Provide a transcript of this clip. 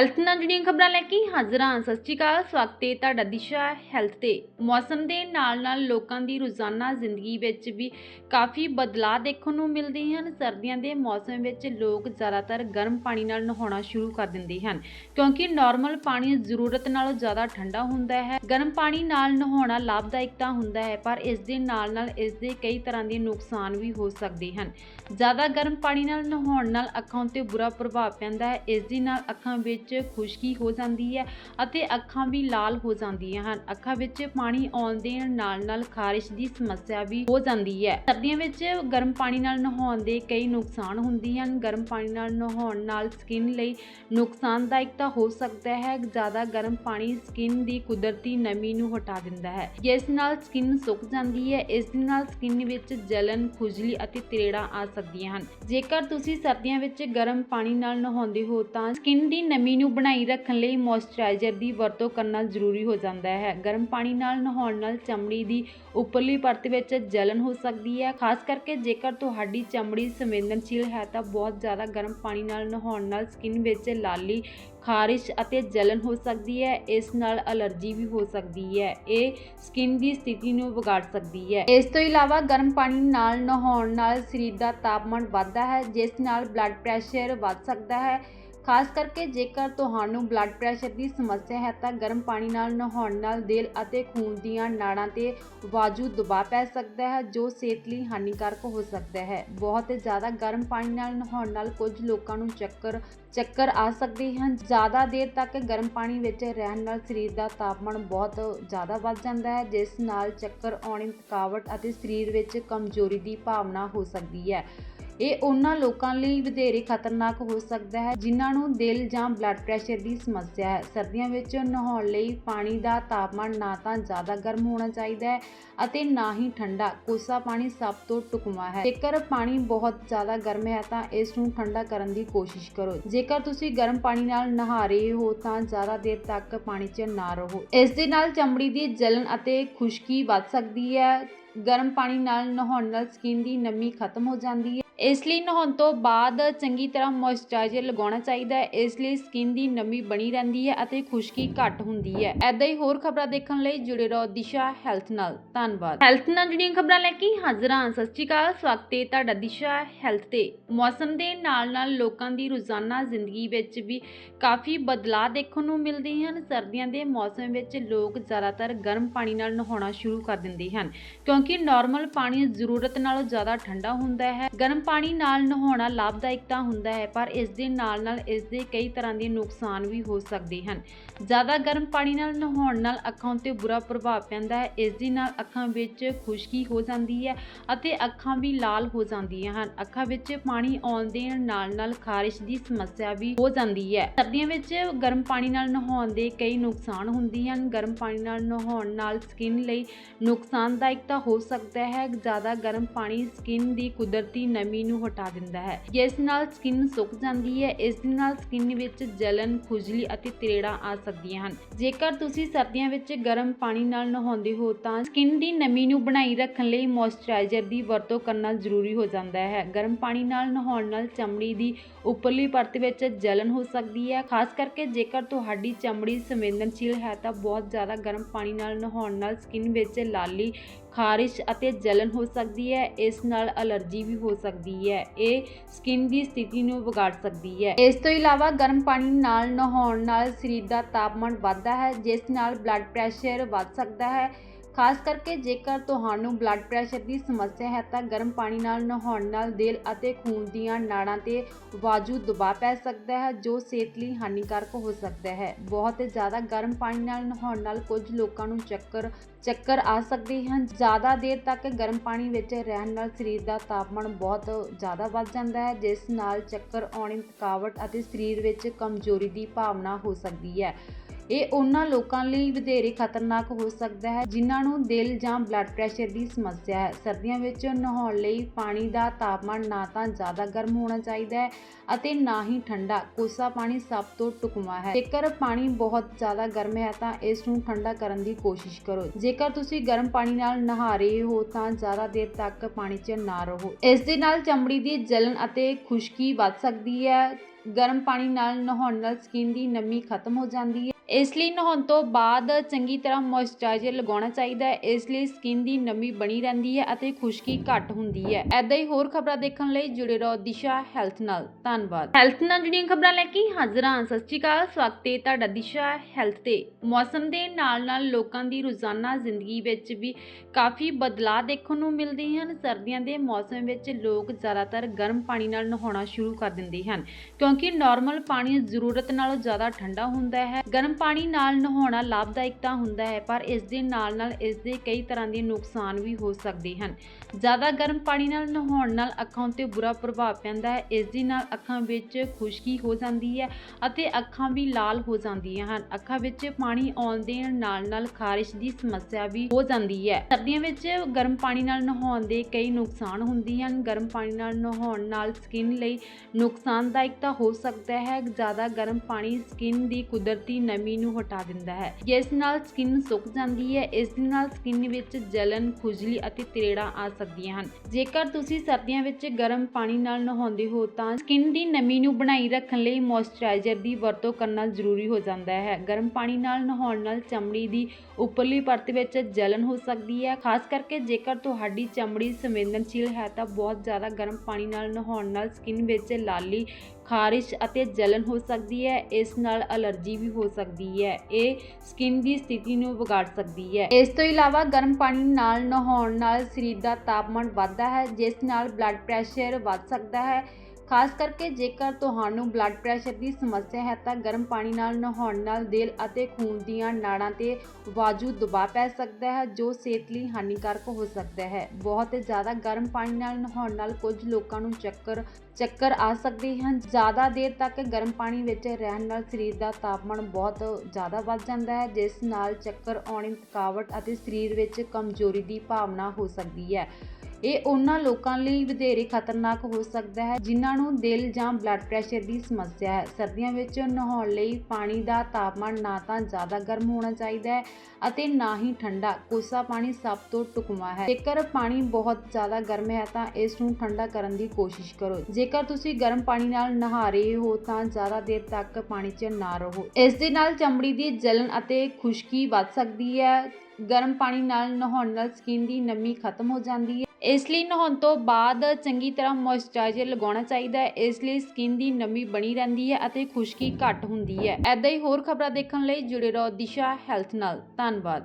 Health ਨਾਲ ਜੁੜੀਆਂ ਖਬਰਾਂ ਲੈ ਕੇ ਹਾਜ਼ਰ ਹਾਂ। ਸਤਿ ਸ਼੍ਰੀ ਅਕਾਲ, ਸਵਾਗਤ ਹੈ ਤੁਹਾਡਾ ਦਿਸ਼ਾ ਹੈਲਥ ਤੇ। ਮੌਸਮ ਦੇ ਨਾਲ ਨਾਲ ਲੋਕਾਂ ਦੀ ਰੋਜ਼ਾਨਾ ਜ਼ਿੰਦਗੀ ਵਿੱਚ ਵੀ ਕਾਫੀ ਬਦਲਾਅ ਦੇਖਣ ਨੂੰ ਮਿਲਦੇ ਹਨ। ਸਰਦੀਆਂ ਦੇ ਮੌਸਮ ਵਿੱਚ ਲੋਕ ਜ਼ਿਆਦਾਤਰ ਗਰਮ ਪਾਣੀ ਨਾਲ ਨਹਾਉਣਾ ਸ਼ੁਰੂ ਕਰ ਦਿੰਦੇ ਹਨ, ਕਿਉਂਕਿ ਨਾਰਮਲ ਪਾਣੀ ਜ਼ਰੂਰਤ ਨਾਲੋਂ ਜ਼ਿਆਦਾ ਠੰਡਾ ਹੁੰਦਾ ਹੈ। ਗਰਮ ਪਾਣੀ ਨਾਲ ਨਹਾਉਣਾ ਲਾਭਦਾਇਕ ਤਾਂ ਹੁੰਦਾ ਹੈ, ਪਰ ਇਸ ਦੇ ਨਾਲ ਨਾਲ ਇਸ ਦੇ ਕਈ ਤਰ੍ਹਾਂ ਦੇ ਨੁਕਸਾਨ ਵੀ ਹੋ ਸਕਦੇ ਹਨ। ਜ਼ਿਆਦਾ ਗਰਮ ਪਾਣੀ ਨਾਲ ਨਹਾਉਣ ਨਾਲ ਅੱਖਾਂ ਉੱਤੇ ਬੁਰਾ ਪ੍ਰਭਾਵ ਪੈਂਦਾ ਹੈ, ਇਸ ਦੇ ਨਾਲ ਅੱਖਾਂ ਵਿੱਚ ਖੁਸ਼ਕੀ ਹੋ ਜਾਂਦੀ ਹੈ ਅਤੇ ਅੱਖਾਂ ਵੀ ਲਾਲ ਹੋ ਜਾਂਦੀਆਂ ਹਨ। ਅੱਖਾਂ ਵਿੱਚ ਪਾਣੀ ਆਉਣ ਦੇ ਨਾਲ ਨਾਲ ਖਾਰਿਸ਼ ਦੀ ਸਮੱਸਿਆ ਵੀ ਹੋ ਜਾਂਦੀ ਹੈ। ਸਰਦੀਆਂ ਵਿੱਚ ਗਰਮ ਪਾਣੀ ਨਾਲ ਨਹਾਉਣ ਦੇ ਕਈ ਨੁਕਸਾਨ ਹੁੰਦੇ ਹਨ। ਗਰਮ ਪਾਣੀ ਨਾਲ ਨਹਾਉਣ ਨਾਲ ਸਕਿਨ ਲਈ ਨੁਕਸਾਨਦਾਇਕ ਤਾਂ ਹੋ ਸਕਦਾ ਹੈ, ਜ਼ਿਆਦਾ ਗਰਮ ਪਾਣੀ ਸਕਿਨ ਦੀ ਕੁਦਰਤੀ ਨਮੀ ਨੂੰ ਹਟਾ ਦਿੰਦਾ ਹੈ। ਜਿਸ ਨਾਲ ਸਕਿਨ ਸੁੱਕ ਜਾਂਦੀ ਹੈ, ਇਸ ਦੇ ਨਾਲ ਸਕਿਨ ਵਿੱਚ ਜਲਨ, ਖੁਜਲੀ ਅਤੇ ਤਰੇੜਾਂ ਆ ਸਕਦੀਆਂ ਹਨ। ਜੇਕਰ ਤੁਸੀਂ ਸਰਦੀਆਂ ਵਿੱਚ ਗਰਮ ਪਾਣੀ ਨਾਲ ਨਹਾਉਂਦੇ ਹੋ ਤਾਂ ਸਕਿਨ ਦੀ ਨਮੀ ਨੂੰ ਬਣਾਈ ਰੱਖਣ ਲਈ ਮੋਇਸਚਰਾਈਜ਼ਰ ਦੀ ਵਰਤੋਂ ਕਰਨਾ ਜ਼ਰੂਰੀ ਹੋ ਜਾਂਦਾ ਹੈ। ਗਰਮ ਪਾਣੀ ਨਾਲ ਨਹਾਉਣ ਨਾਲ ਚਮੜੀ ਦੀ ਉੱਪਰਲੀ ਪਰਤ ਵਿੱਚ ਜਲਨ ਹੋ ਸਕਦੀ ਹੈ। ਖਾਸ ਕਰਕੇ ਜੇਕਰ ਤੁਹਾਡੀ ਚਮੜੀ ਸੰਵੇਦਨਸ਼ੀਲ ਹੈ ਤਾਂ ਬਹੁਤ ਜ਼ਿਆਦਾ ਗਰਮ ਪਾਣੀ ਨਾਲ ਨਹਾਉਣ ਨਾਲ ਸਕਿਨ ਵਿੱਚ ਲਾਲੀ, ਖਾਰਿਸ਼ ਅਤੇ ਜਲਨ ਹੋ ਸਕਦੀ ਹੈ। ਇਸ ਨਾਲ ਅਲਰਜੀ ਵੀ ਹੋ ਸਕਦੀ ਹੈ। ਇਹ ਸਕਿਨ ਦੀ ਸਥਿਤੀ ਨੂੰ ਵਿਗਾੜ ਸਕਦੀ ਹੈ। ਇਸ ਤੋਂ ਇਲਾਵਾ ਗਰਮ ਪਾਣੀ ਨਾਲ ਨਹਾਉਣ ਨਾਲ ਸਰੀਰ ਦਾ ਤਾਪਮਾਨ ਵੱਧਦਾ ਹੈ, ਜਿਸ ਨਾਲ ਬਲੱਡ ਪ੍ਰੈਸ਼ਰ ਵੱਧ ਸਕਦਾ ਹੈ। ਖਾਸ ਕਰਕੇ ਜੇਕਰ ਤੁਹਾਨੂੰ ਬਲੱਡ ਪ੍ਰੈਸ਼ਰ ਦੀ ਸਮੱਸਿਆ ਹੈ ਤਾਂ ਗਰਮ ਪਾਣੀ ਨਾਲ ਨਹਾਉਣ ਨਾਲ ਦਿਲ ਅਤੇ ਖੂਨ ਦੀਆਂ ਨਾੜਾਂ ਤੇ ਵਾਜੂ ਦਬਾਅ ਪੈ ਸਕਦਾ ਹੈ, ਜੋ ਸਿਹਤ ਲਈ ਹਾਨੀਕਾਰਕ ਹੋ ਸਕਦਾ ਹੈ। ਬਹੁਤ ਜ਼ਿਆਦਾ ਗਰਮ ਪਾਣੀ ਨਾਲ ਨਹਾਉਣ ਨਾਲ ਕੁਝ ਲੋਕਾਂ ਨੂੰ ਚੱਕਰ ਚੱਕਰ ਆ ਸਕਦੇ ਹਨ। ਜ਼ਿਆਦਾ ਦੇਰ ਤੱਕ ਗਰਮ ਪਾਣੀ ਵਿੱਚ ਰਹਿਣ ਨਾਲ ਸਰੀਰ ਦਾ ਤਾਪਮਾਨ ਬਹੁਤ ਜ਼ਿਆਦਾ ਵੱਧ ਜਾਂਦਾ ਹੈ, ਜਿਸ ਨਾਲ ਚੱਕਰ ਆਉਣੀ, ਥਕਾਵਟ ਅਤੇ ਸਰੀਰ ਵਿੱਚ ਕਮਜ਼ੋਰੀ ਦੀ ਭਾਵਨਾ ਹੋ ਸਕਦੀ ਹੈ। ਇਹ ਉਹਨਾਂ ਲੋਕਾਂ ਲਈ ਵਧੇਰੇ ਖਤਰਨਾਕ ਹੋ ਸਕਦਾ ਹੈ, ਜਿਨ੍ਹਾਂ ਨੂੰ ਦਿਲ ਜਾਂ ਬਲੱਡ ਪ੍ਰੈਸ਼ਰ ਦੀ ਸਮੱਸਿਆ ਹੈ। ਸਰਦੀਆਂ ਵਿੱਚ ਨਹਾਉਣ ਲਈ ਪਾਣੀ ਦਾ ਤਾਪਮਾਨ ਨਾ ਤਾਂ ਜ਼ਿਆਦਾ ਗਰਮ ਹੋਣਾ ਚਾਹੀਦਾ ਹੈ ਅਤੇ ਨਾ ਹੀ ਠੰਡਾ। ਕੋਸਾ ਪਾਣੀ ਸਭ ਤੋਂ ਢੁਕਵਾਂ ਹੈ। ਜੇਕਰ ਪਾਣੀ ਬਹੁਤ ਜ਼ਿਆਦਾ ਗਰਮ ਹੈ ਤਾਂ ਇਸ ਨੂੰ ਠੰਡਾ ਕਰਨ ਦੀ ਕੋਸ਼ਿਸ਼ ਕਰੋ। ਜੇਕਰ ਤੁਸੀਂ ਗਰਮ ਪਾਣੀ ਨਾਲ ਨਹਾ ਰਹੇ ਹੋ ਤਾਂ ਜ਼ਿਆਦਾ ਦੇਰ ਤੱਕ ਪਾਣੀ 'ਚ ਨਾ ਰਹੋ। ਇਸ ਦੇ ਨਾਲ ਚਮੜੀ ਦੀ ਜਲਨ ਅਤੇ ਖੁਸ਼ਕੀ ਵੱਧ ਸਕਦੀ ਹੈ। ਗਰਮ ਪਾਣੀ ਨਾਲ ਨਹਾਉਣ ਨਾਲ ਸਕਿਨ ਦੀ ਨਮੀ ਖਤਮ ਹੋ ਜਾਂਦੀ ਹੈ। ਇਸ ਲਈ ਨਹਾਉਣ ਤੋਂ ਬਾਅਦ ਚੰਗੀ ਤਰ੍ਹਾਂ ਮੋਇਸਚਰਾਈਜ਼ਰ ਲਗਾਉਣਾ ਚਾਹੀਦਾ ਹੈ। ਇਸ ਲਈ ਸਕਿਨ ਦੀ ਨਮੀ ਬਣੀ ਰਹਿੰਦੀ ਹੈ ਅਤੇ ਖੁਸ਼ਕੀ ਘੱਟ ਹੁੰਦੀ ਹੈ। ਐਦਾਂ ਹੀ ਹੋਰ ਖਬਰਾਂ ਦੇਖਣ ਲਈ ਜੁੜੇ ਰਹੋ ਦਿਸ਼ਾ ਹੈਲਥ ਨਾਲ। ਧੰਨਵਾਦ। ਹੈਲਥ ਨਾਲ ਜੁੜੀਆਂ ਖਬਰਾਂ ਲੈ ਕੇ ਹਾਜ਼ਰ ਹਾਂ। ਸਤਿ ਸ਼੍ਰੀ ਅਕਾਲ। ਸਵਾਗਤ ਹੈ ਤੁਹਾਡਾ ਦਿਸ਼ਾ ਹੈਲਥ ਤੇ। ਮੌਸਮ ਦੇ ਨਾਲ ਨਾਲ ਲੋਕਾਂ ਦੀ ਰੋਜ਼ਾਨਾ ਜ਼ਿੰਦਗੀ ਵਿੱਚ ਵੀ ਕਾਫੀ ਬਦਲਾਅ ਦੇਖਣ ਨੂੰ ਮਿਲਦੇ ਹਨ। ਸਰਦੀਆਂ ਦੇ ਮੌਸਮ ਵਿੱਚ ਲੋਕ ਜ਼ਿਆਦਾਤਰ ਗਰਮ ਪਾਣੀ ਨਾਲ ਨਹਾਉਣਾ ਸ਼ੁਰੂ ਕਰ ਦਿੰਦੇ ਹਨ, ਕਿਉਂਕਿ ਨਾਰਮਲ ਪਾਣੀ ਜ਼ਰੂਰਤ ਨਾਲੋਂ ਜ਼ਿਆਦਾ ਠੰਡਾ ਹੁੰਦਾ ਹੈ। ਗਰਮ ਪਾਣੀ ਨਾਲ ਨਹਾਉਣਾ ਲਾਭਦਾਇਕ ਤਾਂ ਹੁੰਦਾ ਹੈ, ਪਰ ਇਸ ਦੇ ਨਾਲ ਨਾਲ ਇਸ ਦੇ ਕਈ ਤਰ੍ਹਾਂ ਦੇ ਨੁਕਸਾਨ ਵੀ ਹੋ ਸਕਦੇ ਹਨ। ਜ਼ਿਆਦਾ ਗਰਮ ਪਾਣੀ ਨਾਲ ਨਹਾਉਣ ਨਾਲ ਅੱਖਾਂ ਉੱਤੇ ਬੁਰਾ ਪ੍ਰਭਾਵ ਪੈਂਦਾ ਹੈ। ਇਸ ਦੇ ਨਾਲ ਅੱਖਾਂ ਵਿੱਚ ਖੁਸ਼ਕੀ ਹੋ ਜਾਂਦੀ ਹੈ ਅਤੇ ਅੱਖਾਂ ਵੀ ਲਾਲ ਹੋ ਜਾਂਦੀਆਂ ਹਨ। ਅੱਖਾਂ ਵਿੱਚ ਪਾਣੀ ਆਉਣ ਦੇ ਨਾਲ ਨਾਲ ਖਾਰਿਸ਼ ਦੀ ਸਮੱਸਿਆ ਵੀ ਹੋ ਜਾਂਦੀ ਹੈ। ਸਰਦੀਆਂ ਵਿੱਚ ਗਰਮ ਪਾਣੀ ਨਾਲ ਨਹਾਉਣ ਦੇ ਕਈ ਨੁਕਸਾਨ ਹੁੰਦੇ ਹਨ। ਗਰਮ ਪਾਣੀ ਨਾਲ ਨਹਾਉਣ ਨਾਲ ਸਕਿਨ ਲਈ ਨੁਕਸਾਨਦਾਇਕ ਤਾਂ ਹੋ ਸਕਦਾ ਹੈ। ਜ਼ਿਆਦਾ ਗਰਮ ਪਾਣੀ ਸਕਿਨ ਦੀ ਕੁਦਰਤੀ ਨਮੀ ਨਮੀ ਨੂੰ ਹਟਾ ਦਿੰਦਾ ਹੈ। ਜਿਸ ਨਾਲ ਸਕਿਨ ਸੁੱਕ ਜਾਂਦੀ ਹੈ, ਇਸ ਦੇ ਨਾਲ ਸਕਿਨ ਵਿੱਚ ਜਲਨ, ਖੁਜਲੀ ਅਤੇ ਤਰੇੜਾਂ ਆ ਸਕਦੀਆਂ ਹਨ। ਜੇਕਰ ਤੁਸੀਂ ਸਰਦੀਆਂ ਵਿੱਚ ਗਰਮ ਪਾਣੀ ਨਾਲ ਨਹਾਉਂਦੇ ਹੋ, ਤਾਂ ਸਕਿਨ ਦੀ ਨਮੀ ਨੂੰ ਬਣਾਈ ਰੱਖਣ ਲਈ ਮੋਇਸਚਰਾਈਜ਼ਰ ਦੀ ਵਰਤੋਂ ਕਰਨਾ ਜ਼ਰੂਰੀ ਹੋ ਜਾਂਦਾ ਹੈ। ਗਰਮ ਪਾਣੀ ਨਾਲ ਨਹਾਉਣ ਨਾਲ ਚਮੜੀ ਦੀ ਉੱਪਰਲੀ ਪਰਤ ਵਿੱਚ ਜਲਨ ਹੋ ਸਕਦੀ ਹੈ। ਖਾਸ ਕਰਕੇ ਜੇਕਰ ਤੁਹਾਡੀ ਚਮੜੀ ਸੰਵੇਦਨਸ਼ੀਲ ਹੈ, ਤਾਂ ਬਹੁਤ ਜ਼ਿਆਦਾ ਗਰਮ ਪਾਣੀ ਨਾਲ ਨਹਾਉਣ ਨਾਲ ਸਕਿਨ ਵਿੱਚ ਲਾਲੀ, ਖਾਰਿਸ਼ ਅਤੇ ਜਲਨ ਹੋ ਸਕਦੀ ਹੈ। ਇਸ ਨਾਲ ਅਲਰਜੀ ਵੀ ਹੋ ਸਕਦੀ ਸਕਦੀ ਹੈ। ਇਹ ਸਕਿਨ ਦੀ ਸਥਿਤੀ ਨੂੰ ਵਿਗਾੜ ਸਕਦੀ ਹੈ। ਇਸ ਤੋਂ ਇਲਾਵਾ ਗਰਮ ਪਾਣੀ ਨਾਲ ਨਹਾਉਣ ਨਾਲ ਸਰੀਰ ਦਾ ਤਾਪਮਾਨ ਵੱਧਦਾ ਹੈ, ਜਿਸ ਨਾਲ ਬਲੱਡ ਪ੍ਰੈਸ਼ਰ ਵੱਧ ਸਕਦਾ ਹੈ। ਖਾਸ ਕਰਕੇ ਜੇਕਰ ਤੁਹਾਨੂੰ ਬਲੱਡ ਪ੍ਰੈਸ਼ਰ ਦੀ ਸਮੱਸਿਆ ਹੈ ਤਾਂ ਗਰਮ ਪਾਣੀ ਨਾਲ ਨਹਾਉਣ ਨਾਲ ਦਿਲ ਅਤੇ ਖੂਨ ਦੀਆਂ ਨਾੜਾਂ ਤੇ ਵਾਜੂ ਦਬਾਅ ਪੈ ਸਕਦਾ ਹੈ, ਜੋ ਸਿਹਤ ਲਈ ਹਾਨੀਕਾਰਕ ਹੋ ਸਕਦਾ ਹੈ। ਬਹੁਤ ਜ਼ਿਆਦਾ ਗਰਮ ਪਾਣੀ ਨਾਲ ਨਹਾਉਣ ਨਾਲ ਕੁਝ ਲੋਕਾਂ ਨੂੰ ਚੱਕਰ ਚੱਕਰ ਆ ਸਕਦੇ ਹਨ। ਜ਼ਿਆਦਾ ਦੇਰ ਤੱਕ ਗਰਮ ਪਾਣੀ ਵਿੱਚ ਰਹਿਣ ਨਾਲ ਸਰੀਰ ਦਾ ਤਾਪਮਾਨ ਬਹੁਤ ਜ਼ਿਆਦਾ ਵੱਧ ਜਾਂਦਾ ਹੈ, ਜਿਸ ਨਾਲ ਚੱਕਰ ਆਉਣੀ, ਥਕਾਵਟ ਅਤੇ ਸਰੀਰ ਵਿੱਚ ਕਮਜ਼ੋਰੀ ਦੀ ਭਾਵਨਾ ਹੋ ਸਕਦੀ ਹੈ। ਇਹ ਉਹਨਾਂ ਲੋਕਾਂ ਲਈ ਵਧੇਰੇ ਖਤਰਨਾਕ ਹੋ ਸਕਦਾ ਹੈ, ਜਿਨ੍ਹਾਂ ਨੂੰ ਦਿਲ ਜਾਂ ਬਲੱਡ ਪ੍ਰੈਸ਼ਰ ਦੀ ਸਮੱਸਿਆ ਹੈ। ਸਰਦੀਆਂ ਵਿੱਚ ਨਹਾਉਣ ਲਈ ਪਾਣੀ ਦਾ ਤਾਪਮਾਨ ਨਾ ਤਾਂ ਜ਼ਿਆਦਾ ਗਰਮ ਹੋਣਾ ਚਾਹੀਦਾ ਹੈ ਅਤੇ ਨਾ ਹੀ ਠੰਡਾ। ਕੋਸਾ ਪਾਣੀ ਸਭ ਤੋਂ ਢੁਕਵਾਂ ਹੈ। ਜੇਕਰ ਪਾਣੀ ਬਹੁਤ ਜ਼ਿਆਦਾ ਗਰਮ ਹੈ ਤਾਂ ਇਸ ਨੂੰ ਠੰਡਾ ਕਰਨ ਦੀ ਕੋਸ਼ਿਸ਼ ਕਰੋ। ਜੇਕਰ ਤੁਸੀਂ ਗਰਮ ਪਾਣੀ ਨਾਲ ਨਹਾ ਰਹੇ ਹੋ ਤਾਂ ਜ਼ਿਆਦਾ ਦੇਰ ਤੱਕ ਪਾਣੀ 'ਚ ਨਾ ਰਹੋ। ਇਸ ਦੇ ਨਾਲ ਚਮੜੀ ਦੀ ਜਲਨ ਅਤੇ ਖੁਸ਼ਕੀ ਵੱਧ ਸਕਦੀ ਹੈ। ਗਰਮ ਪਾਣੀ ਨਾਲ ਨਹਾਉਣ ਨਾਲ ਸਕਿਨ ਦੀ ਨਮੀ ਖਤਮ ਹੋ ਜਾਂਦੀ ਹੈ। ਇਸ ਲਈ ਨਹਾਉਣ ਤੋਂ ਬਾਅਦ ਚੰਗੀ ਤਰ੍ਹਾਂ ਮੋਇਸਚਰਾਈਜ਼ਰ ਲਗਾਉਣਾ ਚਾਹੀਦਾ ਹੈ। ਇਸ ਲਈ ਸਕਿਨ ਦੀ ਨਮੀ ਬਣੀ ਰਹਿੰਦੀ ਹੈ ਅਤੇ ਖੁਸ਼ਕੀ ਘੱਟ ਹੁੰਦੀ ਹੈ। ਐਦਾਂ ਹੀ ਹੋਰ ਖਬਰਾਂ ਦੇਖਣ ਲਈ ਜੁੜੇ ਰਹੋ ਦਿਸ਼ਾ ਹੈਲਥ ਨਾਲ। ਧੰਨਵਾਦ। ਹੈਲਥ ਨਾਲ ਜੁੜੀਆਂ ਖਬਰਾਂ ਲੈ ਕੇ ਹਾਜ਼ਰ ਹਾਂ। ਸਤਿ ਸ਼੍ਰੀ ਅਕਾਲ। ਸਵਾਗਤ ਹੈ ਤੁਹਾਡਾ ਦਿਸ਼ਾ ਹੈਲਥ ਤੇ। ਮੌਸਮ ਦੇ ਨਾਲ ਨਾਲ ਲੋਕਾਂ ਦੀ ਰੋਜ਼ਾਨਾ ਜ਼ਿੰਦਗੀ ਵਿੱਚ ਵੀ ਕਾਫੀ ਬਦਲਾਅ ਦੇਖਣ ਨੂੰ ਮਿਲਦੇ ਹਨ। ਸਰਦੀਆਂ ਦੇ ਮੌਸਮ ਵਿੱਚ ਲੋਕ ਜ਼ਿਆਦਾਤਰ ਗਰਮ ਪਾਣੀ ਨਾਲ ਨਹਾਉਣਾ ਸ਼ੁਰੂ ਕਰ ਦਿੰਦੇ ਹਨ। ਕਿਉਂਕਿ ਨਾਰਮਲ ਪਾਣੀ ਜ਼ਰੂਰਤ ਨਾਲੋਂ ਜ਼ਿਆਦਾ ਠੰਡਾ ਹੁੰਦਾ ਹੈ। ਗਰਮ ਪਾਣੀ ਨਾਲ ਨਹਾਉਣਾ ਲਾਭਦਾਇਕ ਤਾਂ ਹੁੰਦਾ ਹੈ, ਪਰ ਇਸ ਦੇ ਨਾਲ ਨਾਲ ਇਸ ਦੇ ਕਈ ਤਰ੍ਹਾਂ ਦੇ ਨੁਕਸਾਨ ਵੀ ਹੋ ਸਕਦੇ ਹਨ। ਜ਼ਿਆਦਾ ਗਰਮ ਪਾਣੀ ਨਾਲ ਨਹਾਉਣ ਨਾਲ ਅੱਖਾਂ ਉੱਤੇ ਬੁਰਾ ਪ੍ਰਭਾਵ ਪੈਂਦਾ ਹੈ। ਇਸ ਦੇ ਨਾਲ ਅੱਖਾਂ ਵਿੱਚ ਖੁਸ਼ਕੀ ਹੋ ਜਾਂਦੀ ਹੈ ਅਤੇ ਅੱਖਾਂ ਵੀ ਲਾਲ ਹੋ ਜਾਂਦੀਆਂ ਹਨ। ਅੱਖਾਂ ਵਿੱਚ ਪਾਣੀ ਆਉਣ ਦੇ ਨਾਲ ਨਾਲ ਖਾਰਿਸ਼ ਦੀ ਸਮੱਸਿਆ ਵੀ ਹੋ ਜਾਂਦੀ ਹੈ। ਸਰਦੀਆਂ ਵਿੱਚ ਗਰਮ ਪਾਣੀ ਨਾਲ ਨਹਾਉਣ ਦੇ ਕਈ ਨੁਕਸਾਨ ਹੁੰਦੇ ਹਨ। ਗਰਮ ਪਾਣੀ ਨਾਲ ਨਹਾਉਣ ਨਾਲ ਸਕਿਨ ਲਈ ਨੁਕਸਾਨਦਾਇਕ ਤਾਂ ਹੋ ਸਕਦਾ ਹੈ। ਜ਼ਿਆਦਾ ਗਰਮ ਪਾਣੀ ਸਕਿਨ ਦੀ ਕੁਦਰਤੀ ਨਮੀ ਨੂੰ ਹਟਾ ਦਿੰਦਾ ਹੈ। ਜਿਸ ਨਾਲ ਸਕਿਨ ਸੁੱਕ ਜਾਂਦੀ ਹੈ, ਇਸ ਦੇ ਨਾਲ ਸਕਿਨ ਵਿੱਚ ਜਲਨ, ਖੁਜਲੀ ਅਤੇ ਤਰੇੜਾਂ ਆ ਸਕਦੀਆਂ ਹਨ। ਜੇਕਰ ਤੁਸੀਂ ਸਰਦੀਆਂ ਵਿੱਚ ਗਰਮ ਪਾਣੀ ਨਾਲ ਨਹਾਉਂਦੇ ਹੋ, ਤਾਂ ਸਕਿਨ ਦੀ ਨਮੀ ਨੂੰ ਬਣਾਈ ਰੱਖਣ ਲਈ ਮੋਇਸਚਰਾਈਜ਼ਰ ਦੀ ਵਰਤੋਂ ਕਰਨਾ ਜ਼ਰੂਰੀ ਹੋ ਜਾਂਦਾ ਹੈ। ਗਰਮ ਪਾਣੀ ਨਾਲ ਨਹਾਉਣ ਨਾਲ ਚਮੜੀ ਦੀ ਉੱਪਰਲੀ ਪਰਤ ਵਿੱਚ ਜਲਨ ਹੋ ਸਕਦੀ ਹੈ। ਖਾਸ ਕਰਕੇ ਜੇਕਰ ਤੁਹਾਡੀ ਚਮੜੀ ਸੰਵੇਦਨਸ਼ੀਲ ਹੈ, ਤਾਂ ਬਹੁਤ ਜ਼ਿਆਦਾ ਗਰਮ ਪਾਣੀ ਨਾਲ ਨਹਾਉਣ ਨਾਲ ਸਕਿਨ ਵਿੱਚ ਲਾਲੀ ਖਾਰਿਸ਼ ਅਤੇ ਜਲਨ ਹੋ ਸਕਦੀ ਹੈ, ਇਸ ਨਾਲ ਅਲਰਜੀ ਵੀ ਹੋ ਸਕਦੀ ਹੈ, ਇਹ ਸਕਿਨ ਦੀ ਸਥਿਤੀ ਨੂੰ ਵਿਗਾੜ ਸਕਦੀ ਹੈ। ਇਸ ਤੋਂ ਇਲਾਵਾ ਗਰਮ ਪਾਣੀ ਨਾਲ ਨਹਾਉਣ ਨਾਲ ਸਰੀਰ ਦਾ ਤਾਪਮਾਨ ਵੱਧਦਾ ਹੈ, ਜਿਸ ਨਾਲ ਬਲੱਡ ਪ੍ਰੈਸ਼ਰ ਵੱਧ ਸਕਦਾ ਹੈ। ਖਾਸ ਕਰਕੇ ਜੇਕਰ ਤੁਹਾਨੂੰ ਬਲੱਡ ਪ੍ਰੈਸ਼ਰ ਦੀ ਸਮੱਸਿਆ ਹੈ ਤਾਂ ਗਰਮ ਪਾਣੀ ਨਾਲ ਨਹਾਉਣ ਨਾਲ ਦਿਲ ਅਤੇ ਖੂਨ ਦੀਆਂ ਨਾੜਾਂ ਤੇ ਵਾਜੂ ਦਬਾਅ ਪੈ ਸਕਦਾ ਹੈ, ਜੋ ਸਿਹਤ ਲਈ ਹਾਨੀਕਾਰਕ ਹੋ ਸਕਦਾ ਹੈ। ਬਹੁਤ ਜ਼ਿਆਦਾ ਗਰਮ ਪਾਣੀ ਨਾਲ ਨਹਾਉਣ ਨਾਲ ਕੁਝ ਲੋਕਾਂ ਨੂੰ ਚੱਕਰ ਚੱਕਰ ਆ ਸਕਦੇ ਹਨ। ਜ਼ਿਆਦਾ ਦੇਰ ਤੱਕ ਗਰਮ ਪਾਣੀ ਵਿੱਚ ਰਹਿਣ ਨਾਲ ਸਰੀਰ ਦਾ ਤਾਪਮਾਨ ਬਹੁਤ ਜ਼ਿਆਦਾ ਵੱਧ ਜਾਂਦਾ ਹੈ, ਜਿਸ ਨਾਲ ਚੱਕਰ ਆਉਣੀ, ਥਕਾਵਟ ਅਤੇ ਸਰੀਰ ਵਿੱਚ ਕਮਜ਼ੋਰੀ ਦੀ ਭਾਵਨਾ ਹੋ ਸਕਦੀ ਹੈ। ਇਹ ਉਹਨਾਂ ਲੋਕਾਂ ਲਈ ਵਧੇਰੇ ਖਤਰਨਾਕ ਹੋ ਸਕਦਾ ਹੈ, ਜਿਨ੍ਹਾਂ ਨੂੰ ਦਿਲ ਜਾਂ ਬਲੱਡ ਪ੍ਰੈਸ਼ਰ ਦੀ ਸਮੱਸਿਆ ਹੈ। ਸਰਦੀਆਂ ਵਿੱਚ ਨਹਾਉਣ ਲਈ ਪਾਣੀ ਦਾ ਤਾਪਮਾਨ ਨਾ ਤਾਂ ਜ਼ਿਆਦਾ ਗਰਮ ਹੋਣਾ ਚਾਹੀਦਾ ਹੈ ਅਤੇ ਨਾ ਹੀ ਠੰਡਾ। ਕੋਸਾ ਪਾਣੀ ਸਭ ਤੋਂ ਢੁਕਵਾਂ ਹੈ। ਜੇਕਰ ਪਾਣੀ ਬਹੁਤ ਜ਼ਿਆਦਾ ਗਰਮ ਹੈ ਤਾਂ ਇਸ ਨੂੰ ਠੰਡਾ ਕਰਨ ਦੀ ਕੋਸ਼ਿਸ਼ ਕਰੋ। ਜੇਕਰ ਤੁਸੀਂ ਗਰਮ ਪਾਣੀ ਨਾਲ ਨਹਾ ਰਹੇ ਹੋ ਤਾਂ ਜ਼ਿਆਦਾ ਦੇਰ ਤੱਕ ਪਾਣੀ 'ਚ ਨਾ ਰਹੋ। ਇਸ ਦੇ ਨਾਲ ਚਮੜੀ ਦੀ ਜਲਨ ਅਤੇ ਖੁਸ਼ਕੀ ਵੱਧ ਸਕਦੀ ਹੈ। ਗਰਮ ਪਾਣੀ ਨਾਲ ਨਹਾਉਣ ਨਾਲ ਸਕਿਨ ਦੀ ਨਮੀ ਖਤਮ ਹੋ ਜਾਂਦੀ ਹੈ। ਇਸ ਲਈ ਨਹਾਉਣ ਤੋਂ ਬਾਅਦ ਚੰਗੀ ਤਰ੍ਹਾਂ ਮੋਇਸਚਰਾਈਜ਼ਰ ਲਗਾਉਣਾ ਚਾਹੀਦਾ ਹੈ। ਇਸ ਲਈ ਸਕਿਨ ਦੀ ਨਮੀ ਬਣੀ ਰਹਿੰਦੀ ਹੈ ਅਤੇ ਖੁਸ਼ਕੀ ਘੱਟ ਹੁੰਦੀ ਹੈ। ਐਦਾਂ ਹੀ ਹੋਰ ਖਬਰਾਂ ਦੇਖਣ ਲਈ ਜੁੜੇ ਰਹੋ ਦਿਸ਼ਾ ਹੈਲਥ ਨਾਲ। ਧੰਨਵਾਦ।